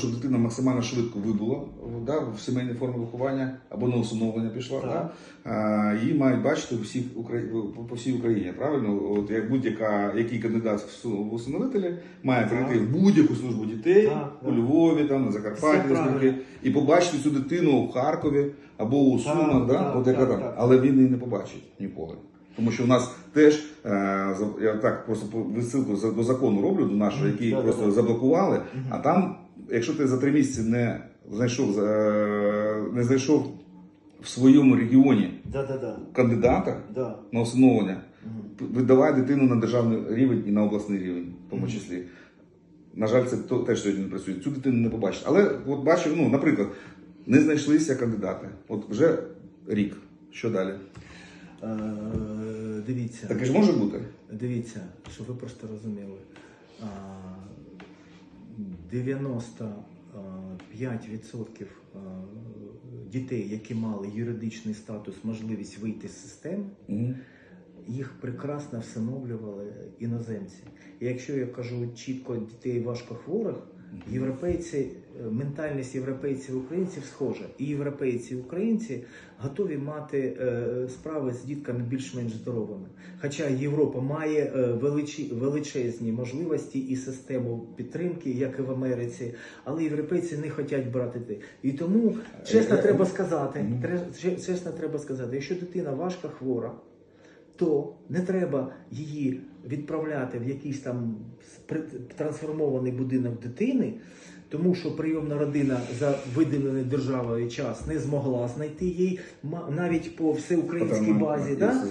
щоб дитина максимально швидко вибула в- да, в сімейні форми виховання або на усиновлення пішла. Так. Да? А, її мають бачити Украї- по- всій Україні. Правильно, от як будь-яка який кандидат в усиновителі має Так. прийти в будь-яку службу дітей Так, у так. Львові, там на Закарпатті, Все і побачити цю дитину в Харкові або у Сумах, да? так, от яка так, там. так. але він її не побачить ніколи. Тому що у нас теж е, я так просто за- до закону роблю до нашого, який просто заблокували. А там, якщо ти за три місяці не знайшов е, не знайшов в своєму регіоні Да, да, да. кандидата Да. на усиновлення, Мгм. видавай дитину на державний рівень і на обласний рівень, в тому Мгм. числі. На жаль, це теж сьогодні не працює. Цю дитину не побачиш. Але от бачив, ну, наприклад, не знайшлися кандидати. От вже рік. Що далі? Е, Дивіться. Таке ж може бути? Дивіться, щоб ви просто розуміли. А, 95% дітей, які мали юридичний статус, можливість вийти з системи, Угу. їх прекрасно всиновлювали іноземці. І якщо я кажу чітко дітей важкохворих, європейці, е, ментальність європейців і українців схожа. І європейці і українці готові мати е, справи з дітками більш-менш здоровими. Хоча Європа має е, величезні можливості і систему підтримки, як і в Америці, але європейці не хочуть брати дітей. І тому чесно треба сказати, чесно треба сказати, якщо дитина важко хвора, то не треба її відправляти в якийсь там трансформований будинок дитини, тому що прийомна родина за виділений державою час не змогла знайти їй навіть по всеукраїнській базі. Да?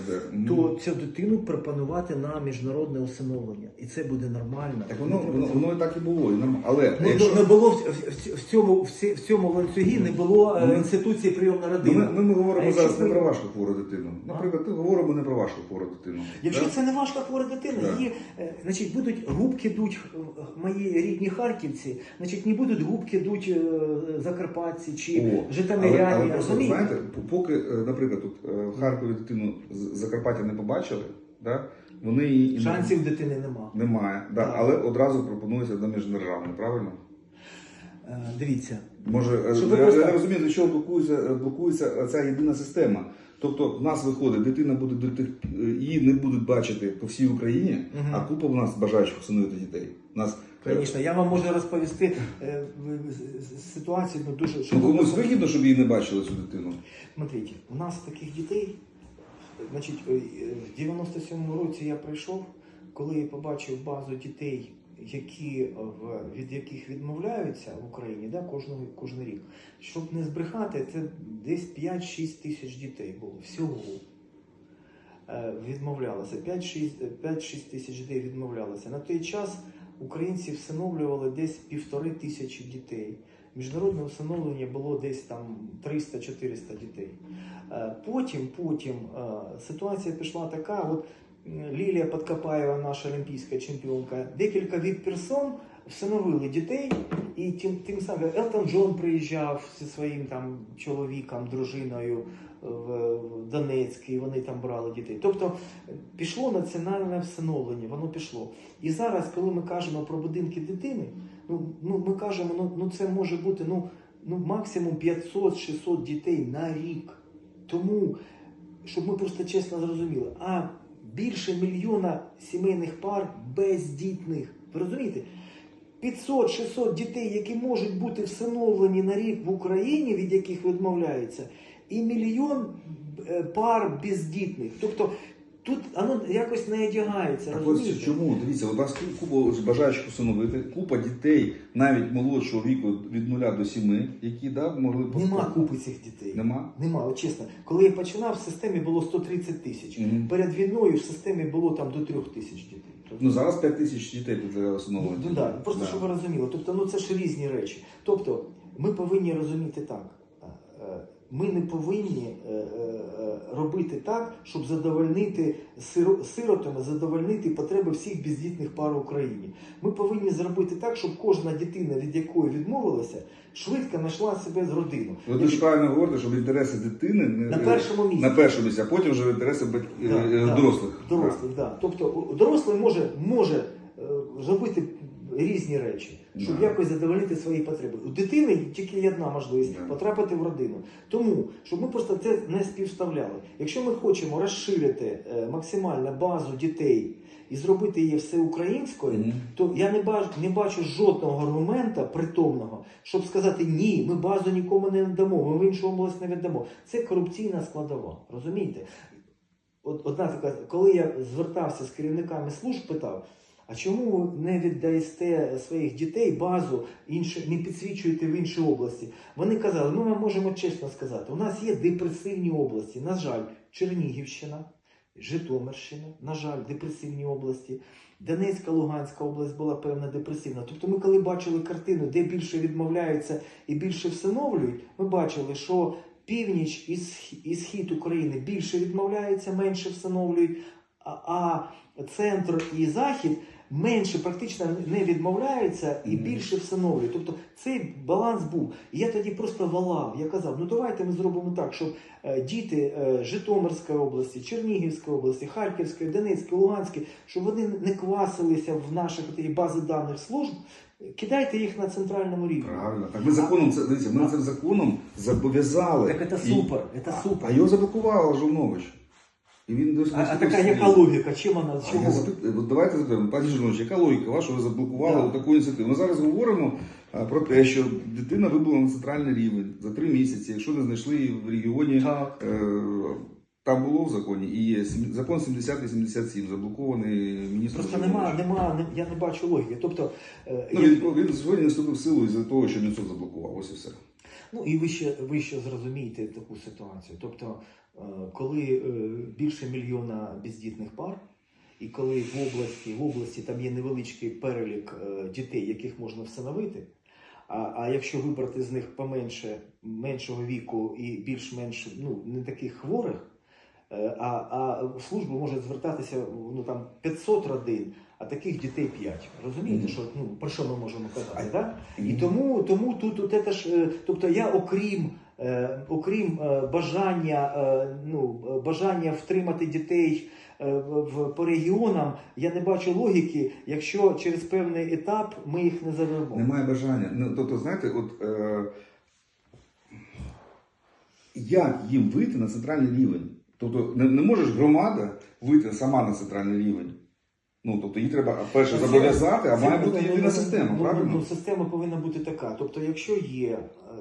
То цю дитину пропонувати на міжнародне усиновлення, і це буде нормально. Так воно, воно, воно і так і було. і норм- Але Ну, якщо... не було в, в, в цьому в, в цьому ланцюгі не було е, Ну, інституції прийомна Ну, родина. ми, ми, ми говоримо якщо зараз не про важко хвору дитину. Наприклад, ти говоримо не про важко хвору дитину. Якщо Да? це не важка хвора дитина, її е, значить будуть губки дуть е, мої рідні харківці, значить не будуть губки дуть е, закарпатці чи О, житомиряні. але просто, розумієте? знаєте, поки, е, наприклад, тут е, в Харкові дитину з Закарпаття не побачили, да? вони її і не- Шансів дитини нема. немає. Да? Так. Але одразу пропонується до міждержавної, правильно? Дивіться, Може, Щоб я, просто- я не розумію, до чого блокується, блокується ця єдина система. Тобто в нас виходить, дитина буде до тих, її не будуть бачити по всій Україні, Мгм. а купа в нас бажаючих всиновити дітей. У нас звісно, я вам можу розповісти е, в- з- з- ситуацію ну, дуже ну, комусь вигідно, щоб її не бачили цю дитину. Смотрите, у нас таких дітей, значить, е, в 97-му році я прийшов, коли я побачив базу дітей, які е, в- від яких відмовляються в Україні да, кожного, кожен рік. Щоб не збрехати, це десь 5-6 тисяч дітей було всього. Е, Відмовлялося. 5-6 5-6 тисяч дітей відмовлялося. На той час українці всиновлювали десь півтори тисячі дітей. Міжнародне усиновлення було десь там 300-400 дітей. Е, Потім, потім е, ситуація пішла така. От Лілія Подкопаєва, наша олімпійська чемпіонка, декілька від персон всиновили дітей, і тим, тим самим Елтон Джон приїжджав зі своїм там чоловіком, дружиною в в Донецьк, і вони там брали дітей. Тобто е, пішло національне всиновлення, воно пішло. І зараз, коли ми кажемо про будинки дитини, ну, ну ми кажемо, ну, ну це може бути ну, ну максимум 500-600 дітей на рік. Тому, щоб ми просто чесно зрозуміли, а більше мільйона сімейних пар бездітних. Ви розумієте? 500-600 дітей, які можуть бути всиновлені на рік в Україні, від яких відмовляються, і мільйон е, пар бездітних. Тобто тут воно якось не одягається. Так ось чому? Дивіться, у вас купа бажаючих усиновити, купа дітей, навіть молодшого віку від 0 до 7, які да, могли б Нема купи цих дітей. Нема? Нема, от чесно. Коли я починав, в системі було 130 тисяч. Мгм. Перед війною в системі було там до 3 тисяч дітей. Тобто, Ну зараз 5 тисяч дітей для Ну, усиновлення. ну, да, просто щоб ви розуміли. Тобто, ну це ж різні речі. Тобто, ми повинні розуміти так. Ми не повинні е, е, е, робити так, щоб задовольнити сиро- сиротами, задовольнити потреби всіх бездітних пар в Україні. Ми повинні зробити так, щоб кожна дитина, від якої відмовилася, швидко знайшла себе з родину. Ви дуже правильно говорите, що інтереси дитини На першому місці. на першому місці, а потім вже інтереси бать... Да, да. дорослих. Дорослий, да. Тобто дорослий може, може зробити різні речі, щоб Да. якось задовольнити свої потреби. У дитини тільки є одна можливість Да. потрапити в родину. Тому щоб ми просто це не співставляли. Якщо ми хочемо розширити е, максимально базу дітей і зробити її всеукраїнською, Мгм. то я не бачу, не бачу жодного аргумента притомного, щоб сказати ні, ми базу нікому не дамо, ми в іншу область не віддамо. Це корупційна складова. Розумієте? От одна така, коли я звертався з керівниками служб, питав. А чому не віддаєте своїх дітей базу інші, не підсвічуєте в інші області? Вони казали, ну ми можемо чесно сказати, у нас є депресивні області. На жаль, Чернігівщина, Житомирщина, на жаль, депресивні області. Донецька, Луганська область була певна депресивна. Тобто, ми коли бачили картину, де більше відмовляються і більше всиновлюють, ми бачили, що північ і схід України більше відмовляються, менше всиновлюють, а центр і захід менше практично не відмовляються і більше всиновлюють. Тобто цей баланс був. І я тоді просто валав. Я казав, ну давайте ми зробимо так, щоб е, діти е, Житомирської області, Чернігівської області, Харківської, Донецької, Луганської, щоб вони не квасилися в наших бази даних служб. Кидайте їх на центральному рівні. Правильно. Так ми законом це дивіться, ми цим законом зобов'язали. Так це супер, це супер. А його заблокував Жовнович. І він досі А, а така яка логіка? Чим вона А я запит... от давайте запитаємо, пані Жинович, яка логіка ваша, ви заблокували Да. таку ініціативу? Ми зараз говоримо а, про те, що дитина вибула на центральний рівень за три місяці, якщо не знайшли її в регіоні, Так. е, там було в законі, і є сім- закон 70-87, заблокований міністром. Просто нема, нема, не- я не бачу логіки. Тобто, е, Ну, я- він, він сьогодні не вступив в силу із-за того, що Мінсоц заблокував. Ось і все. Ну і ви ще, ви ще зрозумієте таку ситуацію. Тобто, е, коли е, більше мільйона бездітних пар, і коли в області, в області там є невеличкий перелік е, дітей, яких можна всиновити. А, а якщо вибрати з них поменше меншого віку і більш-менш ну, не таких хворих, а, а в службу може звертатися ну, там, 500 родин, а таких дітей 5. Розумієте, що, ну, про що ми можемо казати? Да? І тому, тому тут от це ж, е, тобто я окрім, е, окрім е, бажання, е, ну, е, бажання втримати дітей е, в, по регіонам, я не бачу логіки, якщо через певний етап ми їх не завербуємо. Немає бажання. Ну, тобто, знаєте, от е, як їм вийти на центральний рівень? Тобто, не, не може ж громада вийти сама на центральний рівень. Ну, тобто, їй треба перше зобов'язати, а має ну, бути ну, єдина ну, система, ну, правильно? Ну, система повинна бути така. Тобто, якщо є е,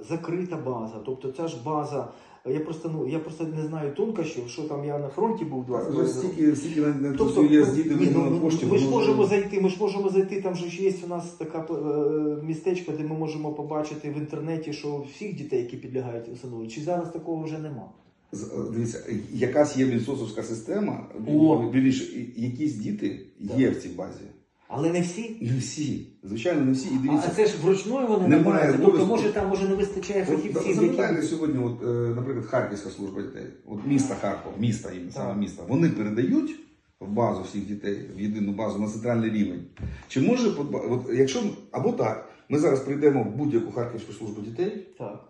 закрита база, тобто ця ж база, е, я просто ну я просто не знаю тонкощів, що що там я на фронті був два з роки. стільки, стільки на, Тобто, є з ну, діти видно ну, на пошті. ми ж можемо зайти, ми ж можемо зайти, там же ж є у нас така е, містечко, де ми можемо побачити в інтернеті, що всіх дітей, які підлягають усиновленню, чи зараз такого вже нема. Е, Дивіться, якась є мінсосовська система, О! вірніше, якісь діти є в цій базі. Але не всі. Не всі. Звичайно, не всі. І А це ж вручною вони Немає набираються. Тобто, обов'язку. може там може не вистачає фахівців, запитайте які сьогодні, от, е, наприклад, Харківська служба дітей, от міста Харков, міста їм саме міста, вони передають в базу всіх дітей, в єдину базу на центральний рівень. Чи може подба- от, якщо або так, ми зараз прийдемо в будь-яку Харківську службу дітей так,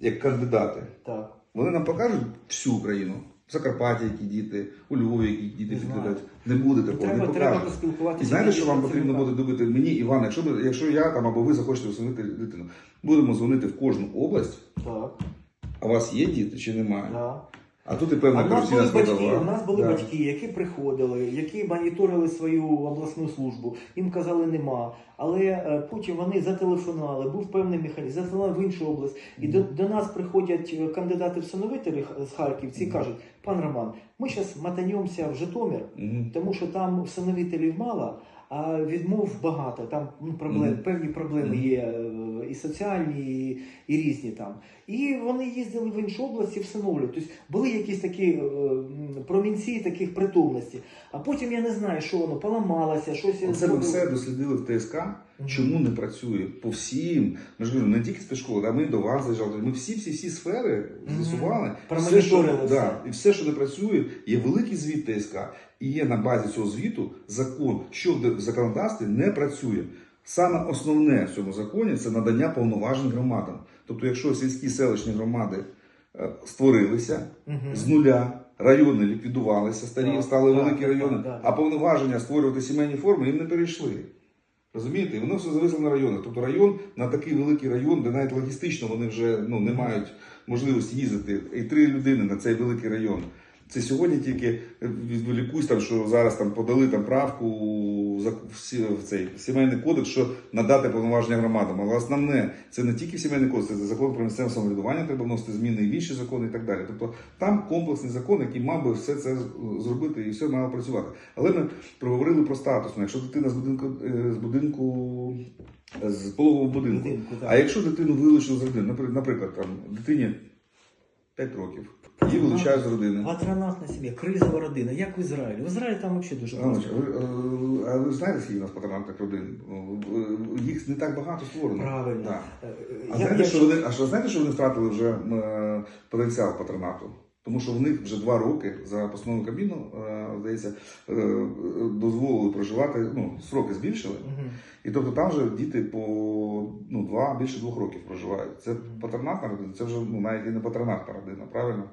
як кандидати, так. Вони нам покажуть всю Україну. В Закарпатті які діти, у Львові які діти Не підглядають. Не буде такого, Треба, не покажуть. І знаєте, що вам потрібно буде добити мені, Іван, якщо, ви- якщо я там або ви захочете усунути дитину, будемо дзвонити в кожну область, Так, а у вас є діти чи немає? да. А тут і А певна в нас були батьки, складова. у нас були Да. батьки, які приходили, які моніторили свою обласну службу. Їм казали нема. Але е, потім вони зателефонували, був певний механізм, зателефонували в іншу область. І до, до нас приходять е, кандидати всиновителі х- з Харківці і кажуть: пан Роман, ми зараз мотанемося в Житомир, Мгм. тому що там всиновителів мало, а відмов багато. Там ну, проблем, Мгм. певні проблеми Мгм. є е, і соціальні, і, і різні там. І вони їздили в іншу область і всиновлювали. Тобто були якісь такі е, промінці таких притомності. А потім я не знаю, що воно поламалося, щось я Оце ми все дослідили в ТСК. Чому не працює по всім? Ми ж говоримо, не тільки спецшколи, а ми до вас заїжджали. Ми всі всі всі сфери з'ясували. Все, що, да, і все, що не працює, є великий звіт ТСК. І є на базі цього звіту закон, що в законодавстві не працює. Саме основне в цьому законі це надання повноважень громадам. Тобто, якщо сільські селищні громади е, створилися Мгм. з нуля, райони ліквідувалися, старі Так, стали так, великі так, райони, так, так. а повноваження створювати сімейні форми їм не перейшли. Розумієте? І воно все зависло на райони. Тобто район на такий великий район, де навіть логістично вони вже ну, не мають можливості їздити. І три людини на цей великий район. Це сьогодні тільки відволікусь, там, що зараз там подали там правку в цей сімейний кодекс, що надати повноваження громадам. Але основне це не тільки в сімейний кодекс, це закон про місцеве самоврядування, треба вносити зміни і в інші закони і так далі. Тобто там комплексний закон, який мав би все це зробити і все мало працювати. Але ми проговорили про статус. Ну, Якщо дитина з будинку е, з будинку з пологового будинку, Будинку, а якщо дитину вилучили з родини, наприклад, там дитині 5 років, її вилучають з родини. Патронатна сім'я, кризова родина, як в Ізраїлі. В Ізраїлі там взагалі дуже багато. а ви, е, а ви знаєте, скільки у нас патронатних родин? Е, Їх не так багато створено. Правильно. Так. Е, А я- знаєте, я- що вони, а що знаєте, що вони втратили вже е, потенціал патронату? Тому що в них вже два роки за постановою Кабміну, е, здається, е, е, дозволили проживати, ну, сроки збільшили. І тобто там вже діти по ну, два, більше двох років проживають. Це патронатна родина, це вже ну, навіть і не патронатна родина, правильно?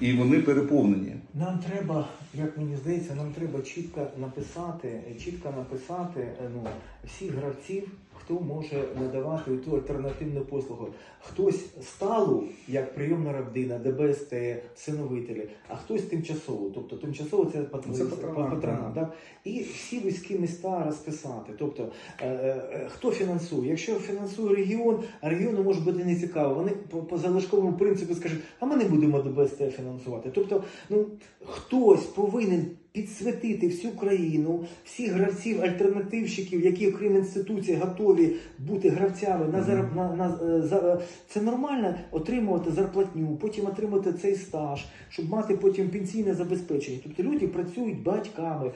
І вони переповнені. Нам треба, як мені здається, нам треба чітко написати, чітко написати е, ну, всіх гравців, хто може надавати ту альтернативну послугу. Хтось сталу, як прийомна родина, ДБСТ, всиновителі, а хтось тимчасово. Тобто тимчасово це так. да? І всі вузькі міста розписати. Тобто, е, е, хто фінансує? Якщо фінансує регіон, а регіону може бути не цікаво. Вони по, по залишковому принципу скажуть, а ми не будемо ДБСТ фінансувати. Тобто, ну хтось повинен підсвітити всю країну, всіх гравців, альтернативщиків, які окрім інституції готові бути гравцями на зараб на, на е, за е, це нормально отримувати зарплатню, потім отримати цей стаж, щоб мати потім пенсійне забезпечення. Тобто люди працюють батьками,